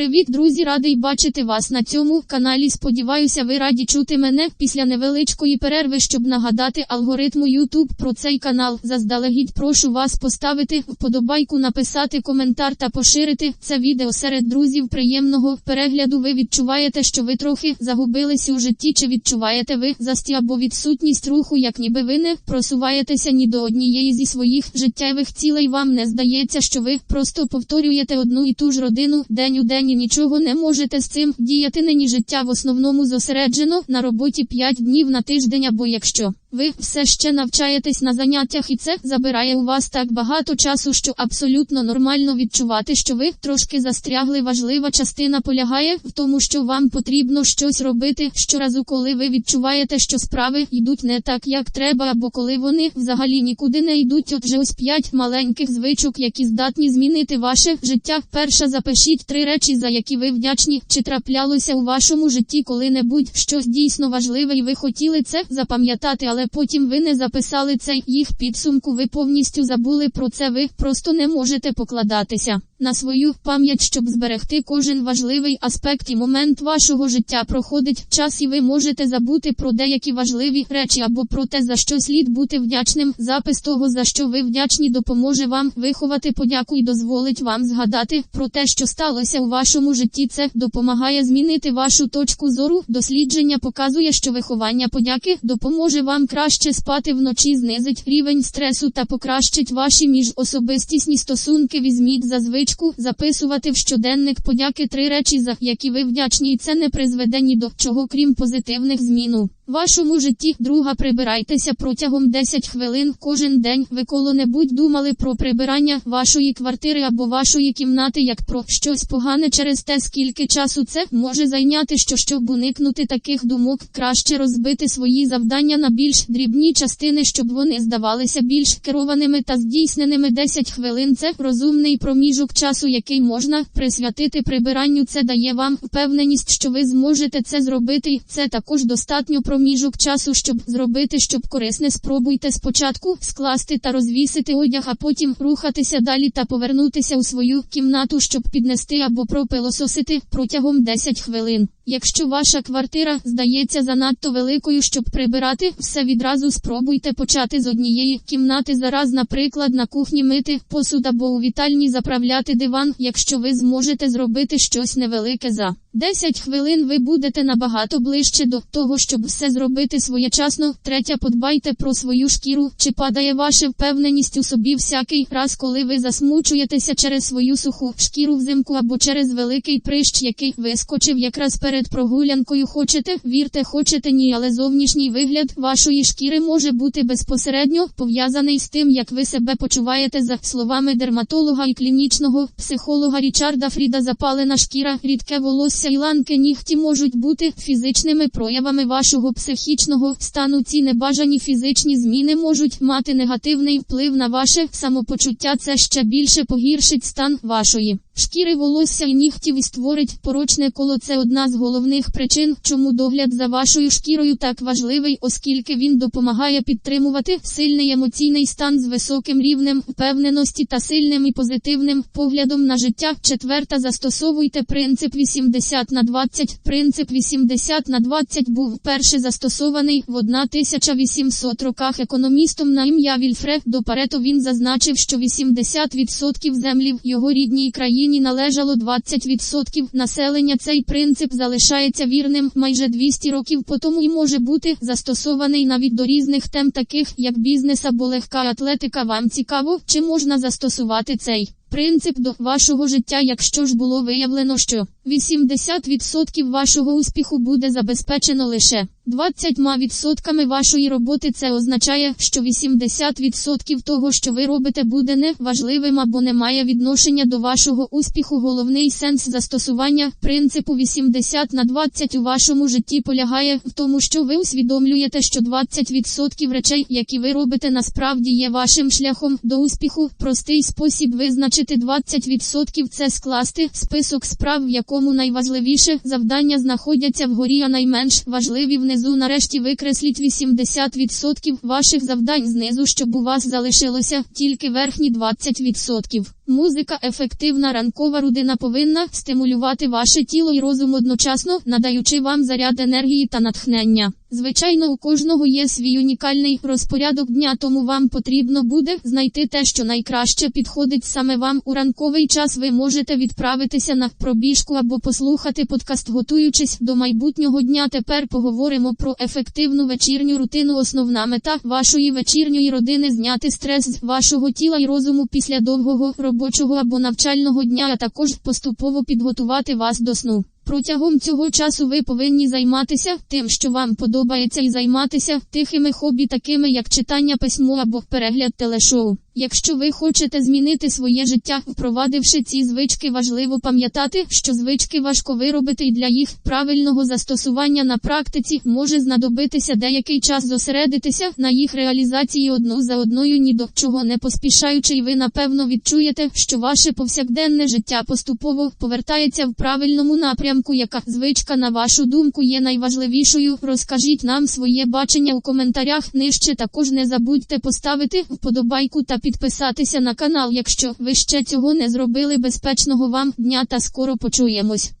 Привіт, друзі! Радий бачити вас на цьому каналі. Сподіваюся, ви раді чути мене після невеличкої перерви, щоб нагадати алгоритму YouTube про цей канал. Заздалегідь прошу вас поставити вподобайку, написати коментар та поширити це відео серед друзів. Приємного перегляду. Ви відчуваєте, що ви трохи загубилися у житті, чи відчуваєте ви засті або відсутність руху, як ніби ви не просуваєтеся ні до однієї зі своїх життєвих цілей. Вам не здається, що ви просто повторюєте одну і ту ж родину день у день і нічого не можете з цим діяти. Нині життя в основному зосереджено на роботі 5 днів на тиждень, або якщо ви все ще навчаєтесь на заняттях, і це забирає у вас так багато часу, що абсолютно нормально відчувати, що ви трошки застрягли. Важлива частина полягає в тому, що вам потрібно щось робити щоразу, коли ви відчуваєте, що справи йдуть не так, як треба, або коли вони взагалі нікуди не йдуть. Отже, ось п'ять маленьких звичок, які здатні змінити ваше життя. Перша запишіть три речі, за які ви вдячні, чи траплялося у вашому житті коли-небудь щось дійсно важливе, і ви хотіли це запам'ятати, але потім ви не записали це їх підсумку. Ви повністю забули про це. Ви просто не можете покладатися на свою пам'ять, щоб зберегти кожен важливий аспект і момент вашого життя. Проходить час, і ви можете забути про деякі важливі речі або про те, за що слід бути вдячним. Запис того, за що ви вдячні, допоможе вам виховати подяку і дозволить вам згадати про те, що сталося у вашому житті. Це допомагає змінити вашу точку зору. Дослідження показує, що виховання подяки допоможе вам краще спати вночі, знизить рівень стресу та покращить ваші міжособистісні стосунки. Візьміть за звичку записувати в щоденник подяки три речі, за які ви вдячні, і це не призведе ні до чого, крім позитивних змін. Вашому житті друга прибирайтеся протягом 10 хвилин кожен день. Ви коли-небудь думали про прибирання вашої квартири або вашої кімнати як про щось погане через те, скільки часу це може зайняти, що щоб уникнути таких думок, краще розбити свої завдання на більш дрібні частини, щоб вони здавалися більш керованими та здійсненими 10 хвилин. Це розумний проміжок часу, який можна присвятити прибиранню. Це дає вам впевненість, що ви зможете це зробити. Це також достатньо проміжок часу, щоб зробити, щоб корисне. Спробуйте спочатку скласти та розвісити одяг, а потім рухатися далі та повернутися у свою кімнату, щоб піднести або пропилососити протягом 10 хвилин. Якщо ваша квартира здається занадто великою, щоб прибирати, все відразу спробуйте почати з однієї кімнати зараз, наприклад, на кухні мити посуд або у вітальні заправляти диван, якщо ви зможете зробити щось невелике за 10 хвилин ви будете набагато ближче до того, щоб все зробити своєчасно. Третя, подбайте про свою шкіру, чи падає ваша впевненість у собі всякий раз, коли ви засмучуєтеся через свою суху шкіру взимку або через великий прищ, який вискочив якраз перед прогулянкою. Хочете, вірте, хочете ні, але зовнішній вигляд вашої шкіри може бути безпосередньо пов'язаний з тим, як ви себе почуваєте за словами дерматолога і клінічного психолога Річарда Фріда. Запалена шкіра, рідке волосся ланки нігті можуть бути фізичними проявами вашого психічного стану. Ці небажані фізичні зміни можуть мати негативний вплив на ваше самопочуття. Це ще більше погіршить стан вашої. Шкіри волосся і нігтів і створить порочне коло. Це одна з головних причин, чому догляд за вашою шкірою так важливий, оскільки він допомагає підтримувати сильний емоційний стан з високим рівнем впевненості та сильним і позитивним поглядом на життя. Четверта застосовуйте принцип 80 на 20. Принцип 80 на 20 був вперше застосований в 1800 роках економістом на ім'я Вільфред до Парето. Він зазначив, що 80% землі в його рідній країні належало 20% населення. Цей принцип залишається вірним майже 200 років по тому і може бути застосований навіть до різних тем, таких як бізнес або легка атлетика. Вам цікаво, чи можна застосувати цей принцип до вашого життя, якщо ж було виявлено, що 80% вашого успіху буде забезпечено лише 20% вашої роботи. Це означає, що 80% того, що ви робите, буде не важливим або не має відношення до вашого успіху. Головний сенс застосування принципу 80 на 20 у вашому житті полягає в тому, що ви усвідомлюєте, що 20% речей, які ви робите, насправді є вашим шляхом до успіху. Простий спосіб визначити 20% це скласти список справ, в якому найважливіше завдання знаходяться вгорі, а найменш важливі внизу. Нарешті викресліть 80% ваших завдань знизу, щоб у вас залишилося тільки верхні 20%. Музика ефективна ранкова рудина повинна стимулювати ваше тіло і розум одночасно, надаючи вам заряд енергії та натхнення. Звичайно, у кожного є свій унікальний розпорядок дня, тому вам потрібно буде знайти те, що найкраще підходить саме вам. У ранковий час ви можете відправитися на пробіжку або послухати подкаст, готуючись до майбутнього дня. Тепер поговоримо про ефективну вечірню рутину. Основна мета вашої вечірньої родини зняти стрес з вашого тіла і розуму після довгого робочого або навчального дня, а також поступово підготувати вас до сну. Протягом цього часу ви повинні займатися тим, що вам подобається, і займатися тихими хобі, такими як читання письмо або перегляд телешоу. Якщо ви хочете змінити своє життя, впровадивши ці звички, важливо пам'ятати, що звички важко виробити і для їх правильного застосування на практиці може знадобитися деякий час зосередитися на їх реалізації одну за одною, ні до чого не поспішаючи, і ви напевно відчуєте, що ваше повсякденне життя поступово повертається в правильному напрямку. Яка звичка, на вашу думку, є найважливішою? Розкажіть нам своє бачення у коментарях нижче. Також не забудьте поставити вподобайку та підписатися на канал, якщо ви ще цього не зробили. Безпечного вам дня та скоро почуємось.